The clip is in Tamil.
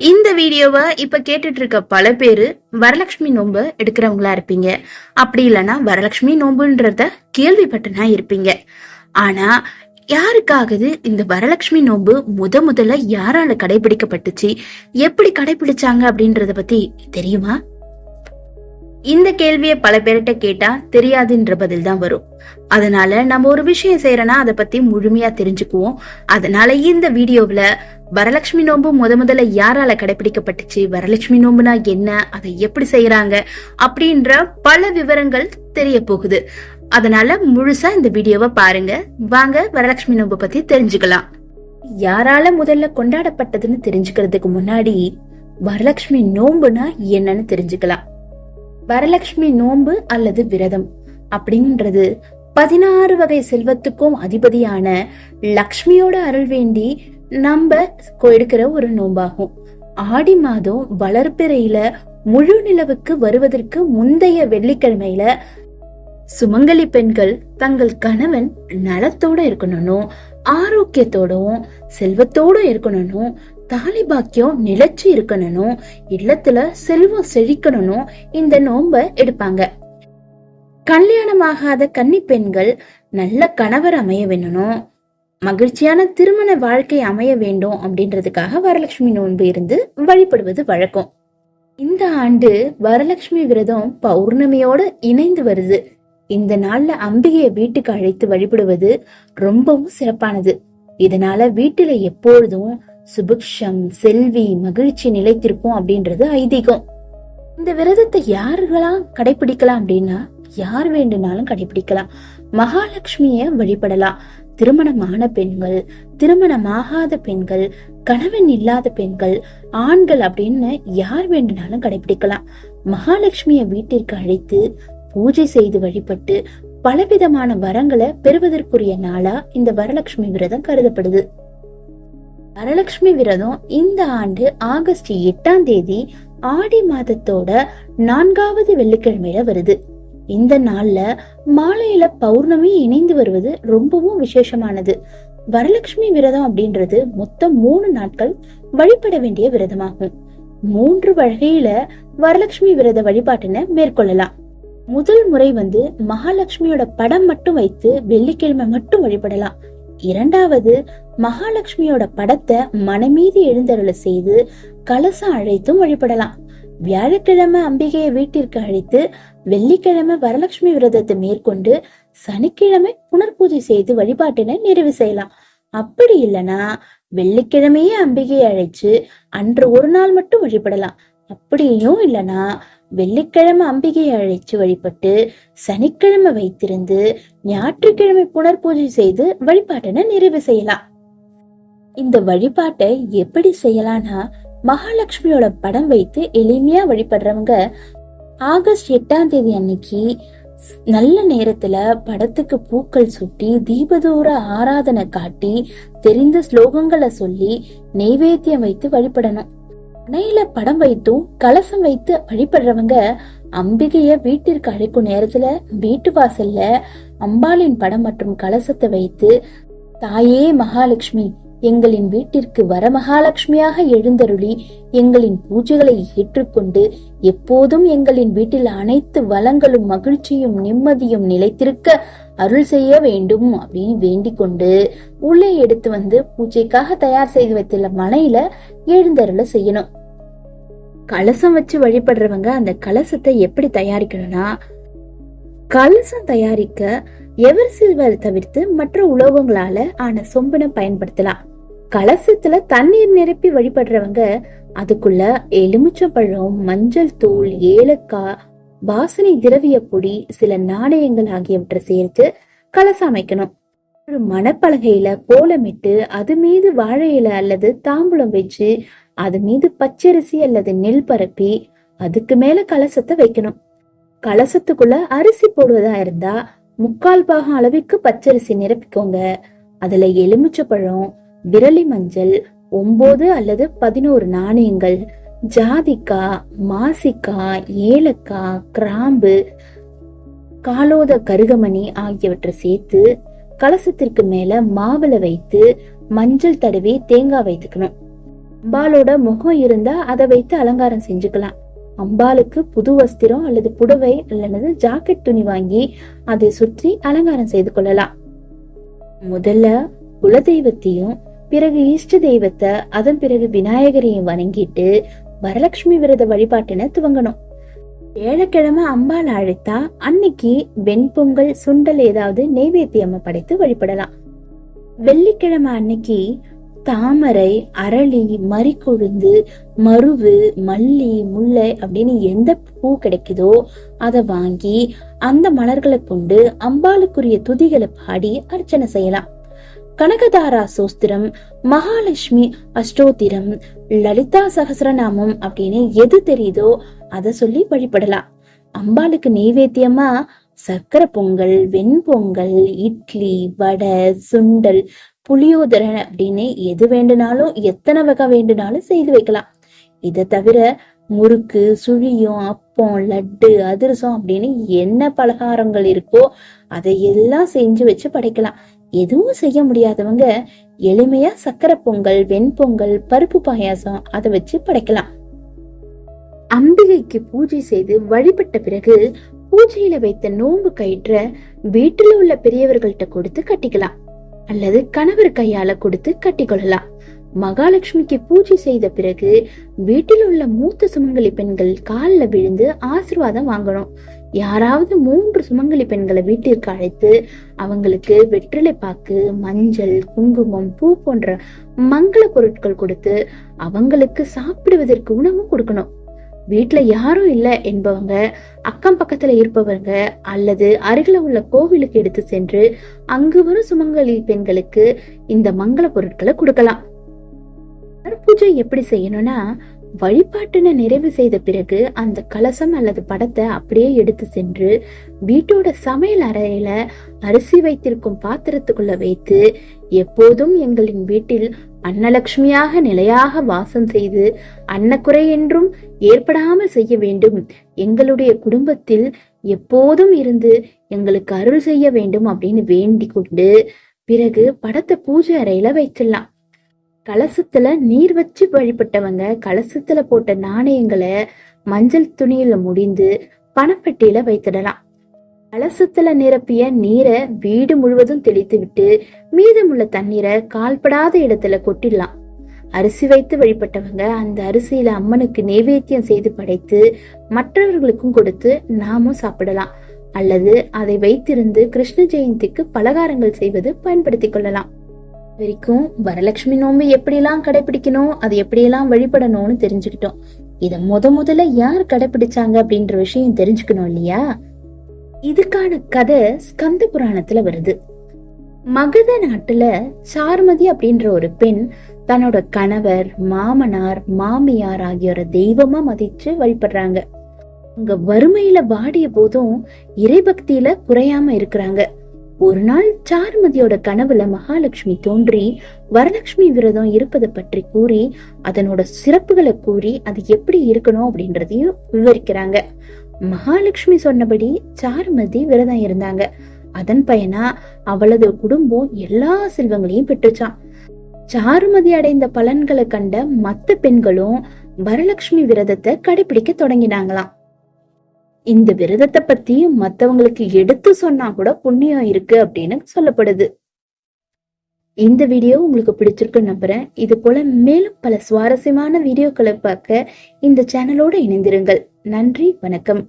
இந்த வீடியோவை இப்ப கேட்டுட்டு இருக்க பல பேரு வரலட்சுமி நோன்பு எடுக்கிறவங்களா இருப்பீங்க. அப்படி இல்லைன்னா வரலட்சுமி நோன்புன்றத கேள்விப்பட்டுனா இருப்பீங்க. ஆனா யாருக்காகது இந்த வரலட்சுமி நோன்பு முத முதல்ல யாரால கடைபிடிக்கப்பட்டுச்சு? எப்படி கடைபிடிச்சாங்க அப்படின்றத பத்தி தெரியுமா? இந்த கேள்வியை பல பேர்கிட்ட கேட்டா தெரியாதுன்ற பதில் தான் வரும். அதனால நம்ம ஒரு விஷயம் செய்யறோம்னா அதை பத்தி முழுமையா தெரிஞ்சுக்குவோம். அதனால இந்த வீடியோவுல வரலட்சுமி நோன்பு முத முதல்ல யாரால கடைபிடிக்கப்பட்டுச்சு? வரலட்சுமி நோம்புனா என்ன? அதை எப்படி செய்யறாங்க அப்படின்ற பல விவரங்கள் தெரிய போகுது அதனால முழுசா இந்த வீடியோவை பாருங்க. வாங்க வரலட்சுமி நோன்பு பத்தி தெரிஞ்சுக்கலாம். யாரால முதல்ல கொண்டாடப்பட்டதுன்னு தெரிஞ்சுக்கிறதுக்கு முன்னாடி வரலட்சுமி நோம்புனா என்னன்னு தெரிஞ்சுக்கலாம். வரலட்சுமி நோன்பு அல்லது விரதம் அப்படின்றது பதினாறு வகை செல்வத்துக்கும் அதிபதியான லக்ஷ்மியோட அருள் வேண்டி நம்ம எடுக்கிற ஒரு நோம்பாகும். ஆடி மாதம் வளர்ப்பிறையில முழு நிலவுக்கு வருவதற்கு முந்தைய வெள்ளிக்கிழமையில சுமங்கலி பெண்கள் தங்கள் கணவன் நலத்தோட இருக்கணும் ஆரோக்கியத்தோடவும் செல்வத்தோட இருக்கணும் தாலி பாக்கியம் நிலச்சி இருக்கணும் இல்லத்துல செல்வம் செழிக்கணும் இந்த நோம்ப எடுப்பாங்க. கல்யாணமாகாத கன்னி பெண்கள் நல்ல கணவர் அமைய வேணும் மகிழ்ச்சியான திருமண வாழ்க்கை அமைய வேண்டும் அப்படின்றதுக்காக வரலட்சுமி நோன்பு இருந்து வழிபடுவது வழக்கம். இந்த ஆண்டு வரலட்சுமி விரதம் பௌர்ணமியோட இணைந்து வருது. இந்த நாள்ல அம்பிகையை வீட்டுக்கு அழைத்து வழிபடுவது ரொம்பவும் சிறப்பானது. இதனால வீட்டுல எப்பொழுதும் சுபிக்ஷம் செல்வி மகிழ்ச்சி நிலைத்திருக்கும் அப்படின்றது ஐதீகம். இந்த விரதத்தை யாருகளாம் கடைபிடிக்கலாம் அப்படின்னா யார் வேண்டுனாலும் கடைபிடிக்கலாம் மகாலட்சுமிய வழிபடலாம். திருமணமான பெண்கள் திருமணமாகாத பெண்கள் கணவன் இல்லாத பெண்கள் ஆண்கள் அப்படின்னு யார் வேண்டுனாலும் கடைபிடிக்கலாம். மகாலட்சுமிய வீட்டிற்கு அழைத்து பூஜை செய்து வழிபட்டு பலவிதமான வரங்களை பெறுவதற்குரிய நாளா இந்த வரலட்சுமி விரதம் கருதப்படுது. வரலட்சுமி விரதம் இந்த ஆண்டு ஆகஸ்ட் எட்டாம் தேதி ஆடி மாதத்தோட நான்காவது வெள்ளிக்கிழமையில வருது. இந்த நாள்ல மாலையில பௌர்ணமி இணைந்து வருவது ரொம்பவும் விசேஷமானது. வரலட்சுமி விரதம் அப்படின்றது மொத்தம் மூணு நாட்கள் வழிபட வேண்டிய விரதமாகும். மூன்று வகையில வரலட்சுமி விரத வழிபாட்டின மேற்கொள்ளலாம். முதல் முறை வந்து மகாலட்சுமியோட படம் மட்டும் வைத்து வெள்ளிக்கிழமை மட்டும் வழிபடலாம். இரண்டாவது மகாலட்சுமியோட படத்தை மனமீது எழுந்தருள செய்து கலசம் அழைத்தும் வழிபடலாம். வியாழக்கிழமை அம்பிகையை வீட்டிற்கு அழைத்து வெள்ளிக்கிழமை வரலட்சுமி விரதத்தை மேற்கொண்டு சனிக்கிழமை புனர்பூஜை செய்து வழிபாட்டினை நிறைவு செய்யலாம். அப்படி இல்லனா வெள்ளிக்கிழமையே அம்பிகையை அழைச்சு அன்று ஒரு நாள் மட்டும் வழிபடலாம். அப்படியும் இல்லனா வெள்ளிக்கிழமை அம்பிகையை அழைச்சு வழிபட்டு சனிக்கிழமை வைத்திருந்து ஞாயிற்றுக்கிழமை புனர்பூஜை செய்து வழிபாட்டினை நிறைவு செய்யலாம். இந்த வழிபாட்டை எப்படி செய்யலாம்னா மகாலட்சுமியோட படம் வைத்து எளிமையா வழிபடுறவங்க ஆகஸ்ட் எட்டாம் தேதி அன்னைக்கு நல்ல நேரத்துல படத்துக்கு பூக்கள் சுட்டி தீபதூர ஆராதனை காட்டி தெரிந்த ஸ்லோகங்களை சொல்லி நெய்வேத்தியம் வைத்து வழிபடணும். அணையில படம் வைத்தும் கலசம் வைத்து வழிபடுறவங்க அம்பிகைய வீட்டிற்கு அழைக்கும் நேரத்துல வீட்டு வாசல்ல அம்பாளின் படம் மற்றும் கலசத்தை வைத்து தாயே மகாலட்சுமி எங்களின் வீட்டிற்கு வரமகாலட்சுமியாக எழுந்தருளி எங்களின் பூஜைகளை ஏற்றுக்கொண்டு எப்போதும் எங்களின் வீட்டில் அனைத்து வளங்களும் மகிழ்ச்சியும் நிம்மதியும் நிலைத்திருக்க அருள் செய்ய வேண்டும் அப்படின்னு வேண்டிக் கொண்டு உள்ளே எடுத்து வந்து பூஜைக்காக தயார் செய்து வைத்துள்ள மனையில எழுந்தருள செய்யணும். கலசம் வச்சு வழிபடுறவங்க அந்த கலசத்தை எப்படி தயாரிக்கணும்னா கலசம் தயாரிக்க எவர் சில்வர் தவிர்த்து மற்ற உலோகங்களால ஆன சொம்பினை பயன்படுத்தலாம். கலசத்துல தண்ணீர் நிரப்பி வழிபடுறவங்க அதுக்குள்ள எலுமிச்சப்பழம் மஞ்சள் தூள் ஏலக்காய் வாசனை திரவிய பொடி சில நாணயங்கள் ஆகியவற்றை சேர்த்து கலசம் அமைக்கணும். ஒரு மணப்பலகையில கோலமிட்டு அது மீது வாழை இலை அல்லது தாம்பூலம் வச்சு அது மீது பச்சரிசி அல்லது நெல் பரப்பி அதுக்கு மேல கலசத்தை வைக்கணும். கலசத்துக்குள்ள அரிசி போடுவதா இருந்தா முக்கால் பாகம் அளவுக்கு பச்சரிசி நிரப்பிக்கோங்க. அதுல எலுமிச்சப்பழம் விரலி மஞ்சள் ஒன்பது அல்லது பதினோரு நாணயங்கள். ஜாதிக்காய் மாசிக்காய் ஏலக்காய் கிராம்பு காலோத கருகமணி ஆகியவற்றை சேர்த்து கலசத்திற்கு மேல மாவுல வைத்து மஞ்சள் தடவி தேங்காய் வைத்துக்கணும். அம்பாலோட முகம் இருந்தா அதை வைத்து அலங்காரம் செஞ்சுக்கலாம். அம்பாளுக்கு புது வஸ்திரம் அல்லது புடவை அல்லது ஜாக்கெட் துணி வாங்கி அதை சுற்றி அலங்காரம் செய்து கொள்ளலாம். முதல்ல குலதெய்வத்தையும் பிறகு இஷ்ட தெய்வத்தை அதன் பிறகு விநாயகரையும் வணங்கிட்டு வரலட்சுமி விரத வழிபாட்டின துவங்கணும். ஏழக்கிழமை அம்பாள் அழைத்தா அன்னைக்கு வெண்பொங்கல் சுண்டல் ஏதாவது நெய்வேத்தியம் படைத்து வழிபடலாம். வெள்ளிக்கிழமை அன்னைக்கு தாமரை அரளி மறிக்கொழுந்து மருவு மல்லி முல்லை அப்படின்னு எந்த பூ கிடைக்குதோ அதை வாங்கி அந்த மலர்களை கொண்டு அம்பாளுக்குரிய துதிகளை பாடி அர்ச்சனை செய்யலாம். கனகதாரா சோஸ்திரம் மகாலட்சுமி அஷ்டோத்திரம் லலிதா சகசரநாமம் அப்படின்னு எது தெரியுதோ அதை சொல்லி வழிபடலாம். அம்பாளுக்கு நெய்வேத்தியமா? சர்க்கரை பொங்கல் வெண்பொங்கல் இட்லி வடை சுண்டல் புளியோதரன் அப்படின்னு எது வேண்டுனாலும் எத்தனை வகை வேண்டுனாலும் செய்து வைக்கலாம். இதை தவிர முறுக்கு சுழியம் அப்பம் லட்டு அதிரசம் அப்படின்னு என்ன பலகாரங்கள் இருக்கோ அதை எல்லாம் செஞ்சு வச்சு படைக்கலாம். எதுவும் செய்ய முடியாதவங்க எளிமையா சக்கரை பொங்கல் வெண்பொங்கல் பருப்பு பாயாசம் அதை வச்சு படைக்கலாம். அம்பிகைக்கு பூஜை செய்து வழிபட்ட பிறகு பூஜையில வைத்த நோன்பு கயிற்ற வீட்டில் உள்ள பெரியவர்கள்ட்ட கொடுத்து கட்டிக்கலாம். அல்லது கணவர் கையால கொடுத்து கட்டிக்கொள்ளலாம். மகாலட்சுமிக்கு பூஜை செய்த பிறகு வீட்டில் உள்ள மூத்த சுமங்கலி பெண்கள் காலில் விழுந்து ஆசிர்வாதம் வாங்கணும். யாராவது மூன்று சுமங்கலி பெண்களை வீட்டிற்கு அழைத்து அவங்களுக்கு வெற்றிலை பாக்கு மஞ்சள் குங்குமம் பூ போன்ற மங்கள பொருட்கள் கொடுத்து அவங்களுக்கு சாப்பிடுவதற்கு உணவும் கொடுக்கணும். வீட்டுல யாரும் இல்ல என்பவங்க அக்கம் பக்கத்துல இருப்பவங்க அல்லது அருகில உள்ள கோவிலுக்கு எடுத்து சென்று அங்கு வரும் சுமங்கலி பெண்களுக்கு இந்த மங்கள பொருட்களை கொடுக்கலாம். பூஜை எப்படி செய்யணும்னா வழிபாட்டினை நிறைவு செய்த பிறகு அந்த கலசம் அல்லது படத்தை அப்படியே எடுத்து சென்று வீட்டோட சமையல் அறையில அரிசி வைத்திருக்கும் பாத்திரத்துக்குள்ள வைத்து எப்போதும் எங்களின் வீட்டில் அன்னலட்சுமியாக நிலையாக வாசம் செய்து அன்னக்குறை என்றும் ஏற்படாமல் செய்ய வேண்டும். எங்களுடைய குடும்பத்தில் எப்போதும் இருந்து எங்களுக்கு அருள் செய்ய வேண்டும் அப்படின்னு வேண்டிக் கொண்டு பிறகு படத்தை பூஜை அறையில வைச்சிடலாம் கலசத்துல நீர் வச்சு வழிபட்டவங்க கலசத்துல போட்ட நாணயங்களை மஞ்சள் துணியில முடிந்து பணப்பெட்டியில வைத்திடலாம். கலசத்துல நிரப்பிய நீரை வீடு முழுவதும் தெளித்து விட்டு மீதமுள்ள தண்ணீரை கால்படாத இடத்துல கொட்டிடலாம். அரிசி வைத்து வழிபட்டவங்க அந்த அரிசியில அம்மனுக்கு நைவேத்தியம் செய்து படைத்து மற்றவர்களுக்கும் கொடுத்து நாமும் சாப்பிடலாம். அல்லது அதை வைத்திருந்து கிருஷ்ண ஜெயந்திக்கு பலகாரங்கள் செய்வது பயன்படுத்திக் கொள்ளலாம். வரைக்கும் வரலட்சுமி நோம்பு எப்படிலாம் கடைபிடிக்கணும் அது எப்படியெல்லாம் வழிபடணும்னு தெரிஞ்சுக்கிட்டோம். இத முத முதல்ல யார் கடைபிடிச்சாங்க அப்படின்ற விஷயம் தெரிஞ்சுக்கணும் இல்லையா? இதுக்கான கதை ஸ்கந்த புராணத்துல வருது. மகத நாட்டுல சார்மதி அப்படின்ற ஒரு பெண் தன்னோட கணவர் மாமனார் மாமியார் ஆகியோரை தெய்வமா மதிச்சு வழிபடுறாங்க. உங்க வறுமையில வாடிய போதும் இறைபக்தியில குறையாம இருக்கிறாங்க. ஒரு நாள் சாருமதியோட கனவுல மகாலட்சுமி தோன்றி வரலட்சுமி விரதம் இருப்பதை பற்றி கூறி அதனோட சிறப்புகளை கூறி அது எப்படி இருக்கணும் அப்படின்றதையும் விவரிக்கிறாங்க. மகாலட்சுமி சொன்னபடி சாருமதி விரதம் இருந்தாங்க. அதன் பயனா அவளது குடும்பம் எல்லா செல்வங்களையும் பெற்றுச்சான். சாருமதி அடைந்த பலன்களை கண்ட மத்த பெண்களும் வரலட்சுமி விரதத்தை கடைபிடிக்க தொடங்கினாங்களாம். இந்த விரதத்தை பத்தி மத்தவங்களுக்கு எடுத்து சொன்னா கூட புண்ணியம் இருக்கு அப்படின்னு சொல்லப்படுது. இந்த வீடியோ உங்களுக்கு பிடிச்சிருக்கு நம்புறேன். இது போல மேலும் பல சுவாரஸ்யமான வீடியோக்களை பார்க்க இந்த சேனலோட இணைந்திருங்கள். நன்றி வணக்கம்.